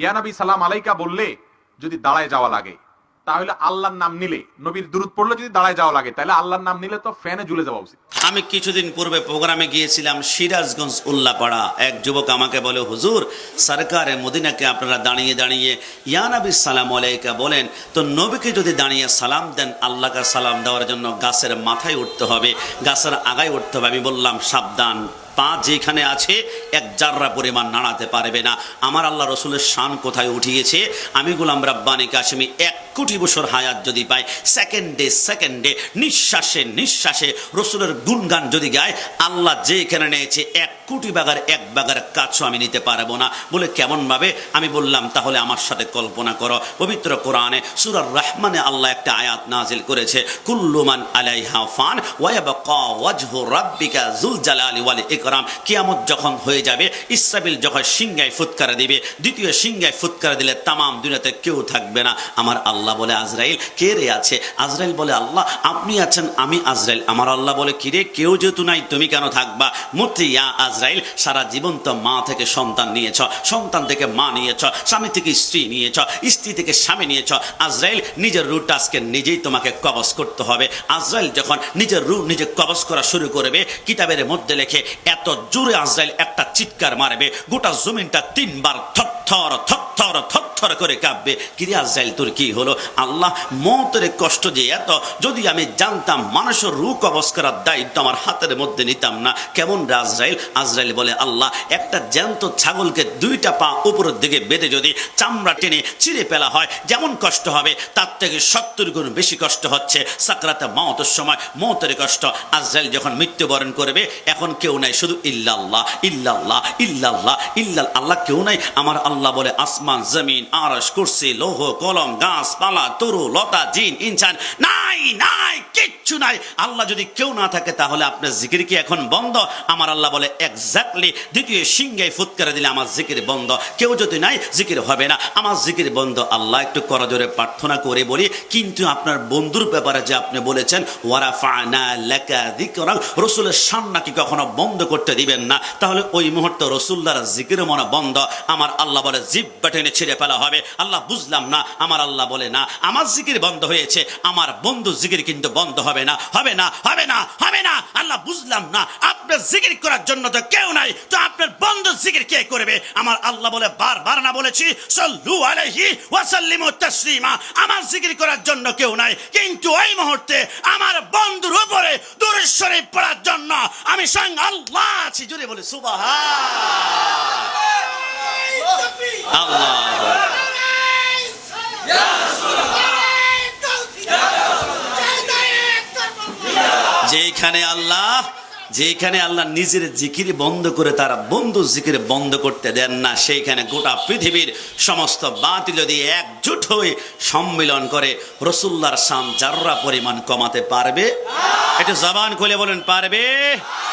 ইয়া নবী সালাম আলাইকা বললে, যদি দাঁড়ায় যাওয়া লাগে, তাহলে আল্লাহর নাম নিলে, নবীর দূরত পড়লে যদি দাঁড়ায় যাওয়া লাগে, তাহলে আল্লাহর নাম নিলে তো ফ্যানে ঝুলে যাওয়া উচিত। আমি কিছুদিন পূর্বে প্রোগ্রামে গিয়েছিলাম সিরাজগঞ্জ উল্লাপাড়া। এক যুবক আমাকে বলে, হুজুর, সরকারে মদিনাকে আপনারা দাঁড়িয়ে দাঁড়িয়ে ইয়ানবী সালাম আলাইকা বলেন, তো নবীকে যদি দাঁড়িয়ে সালাম দেন, আল্লাহকে সালাম দেওয়ার জন্য গাছের মাথায় উঠতে হবে, গাছের আগায় উঠতে হবে। আমি বললাম, সাবধান। পা যেখানে আছে এক জাররা পরিমাণ নাড়াতে পারবে না। আমার আল্লাহ রসুলের শান কোথায় উঠিয়েছে? আমি গোলাম রাব্বানি কাশ্মী এক কোটি বছর হায়াত যদি পাই, সেকেন্ডে সেকেন্ডে, নিঃশ্বাসে নিঃশ্বাসে রসুলের গুণগান যদি গায়, আল্লাহ যেখানে নিয়েছে এক কোটি বাগার, এক বাগার কাছও আমি নিতে পারব না। বলে কেমনভাবে? আমি বললাম, তাহলে আমার সাথে কল্পনা করো। পবিত্র কোরআনে সুরার রহমানে আল্লাহ একটা আয়াত নাজিল করেছে কুল্লুমান আলাইহা ফান ওয়াবাকা ওয়াজহু রাব্বিকা জুল জালালি ওয়াল ইকরাম। কিয়ামত যখন হয়ে যাবে ইসরাবিল যখন সিংহায় ফুৎকারা দিবে, দ্বিতীয় সিংহায় ফুৎকারা দিলে তামাম দুনিয়াতে কেউ থাকবে না। আমার আল্লাহ বলে, আজরাইল, কে রে আছে? আজরাইল বলে, আল্লাহ, আপনি আছেন, আমি আজরাইল। আমার আল্লাহ বলে কিরে কেউ যেহেতু নাই, তুমি কেন থাকবা? মুক্তি ইয়া আজরাইল, সারা জীবন তো মা থেকে সন্তান নিয়েছ, সন্তান থেকে মা নিয়েছ, স্বামী থেকে স্ত্রী নিয়েছ, স্ত্রী থেকে স্বামী নিয়েছ। আজরাইল, নিজের রুট আজকে নিজেই তোমাকে কবজ করতে হবে। আজরাইল যখন নিজের রু নিজে কবজ করা শুরু করবে, কিতাবের মধ্যে লেখে এত জোরে আজরাইল একটা চিৎকার মারবে গোটা জমিনটা তিনবার থর থর থর করে কাঁপবে। কিরে আজরাইল, তোর কি হলো? আল্লাহ, মতের কষ্ট যে এত, যদি আমি জানতাম মানুষের রু কবজ করার দায়িত্ব আমার হাতের মধ্যে নিতাম না, কেমন আজরাইল? আজরাইল বলে, আল্লাহ, একটা জ্যান্ত ছাগলকে দুইটা পা উপরের দিকে বেঁধে যদি চামড়া টেনে চিড়ে ফেলা হয়, যেমন কষ্ট হবে, তার থেকে সত্তর গুণ বেশি কষ্ট হচ্ছে। সাকরাতে মতের সময় মতের কষ্ট। আজরাইল যখন মৃত্যুবরণ করবে, এখন কেউ নাই, শুধু ইল্লাল্লাহ ইল্লাল্লাহ ইল্লাল্লাহ ইল্লাল আল্লাহ কেউ নাই, আমার আল্লাহ বলে, আসমান, জমিন, আরশ, কুরসি, লৌহ, কলম গাছ পালা তরু, লতা, জিন, ইনসান, নাই নাই, কিচ্ছু নাই। আল্লাহ যদি কেউ না থাকে, তাহলে আপনার জিকির কি এখন বন্ধ? আমার আল্লাহ বলে এক্স্যাক্টলি দ্বিতীয় সিংহায় ফুৎকারে দিলে আমার জিকির বন্ধ। কেউ যদি নাই, জিকির হবে না। আমার জিকির বন্ধ। আল্লাহ একটু করজোরে প্রার্থনা করে বলি। কিন্তু আপনার বন্ধুর ব্যাপারে যে আপনি বলেছেন ওয়ারা ফানা লেকা দিকরা রসুলের সান্নাকে কখনো বন্ধ করতে দিবেন না। তাহলে ওই মুহূর্তে রসুল দ্বারা জিকির মনে বন্ধ। আমার আল্লাহ বলে জিব্বা টেনে ছিঁড়ে ফেলা হবে। আল্লাহ বুঝলাম না। আমার আল্লাহ বলে, না, আমার জিকির বন্ধ হয়েছে। আমার বন্ধু জিকির কিন্তু বন্ধ হবে না, হবে না হবে না হবে না। আল্লাহ বুঝলাম না, আপনার জিকির করার জন্য তো কেউ নাই, তো আপনার বন্ধু জিকির কে করবে? আমার আল্লাহ বলে, বারবার না বলেছি, সল্লু আলাইহি ওয়াসাল্লিমু তাসলিমা, আমার জিকির করার জন্য কেউ নাই, কিন্তু ওই মুহূর্তে আমার বন্ধুর উপরে দূরে শরীফ পড়ার জন্য আমি স্বয়ং আল্লাহ আছি। জুড়ে বলে সুবাহ আল্লাহ। যেখানে আল্লাহ যেখানে আল্লাহ নিজের জিকির বন্ধ করে তারা বন্ধু জিকির বন্ধ করতে দেন না, সেইখানে গোটা পৃথিবীর সমস্ত বাতিল যদি একজুট হয়ে সম্মিলন করে রসুল্লার সাম যাররা পরিমাণ কমাতে পারবে, এটা জবান খুলে বলেন, পারবে?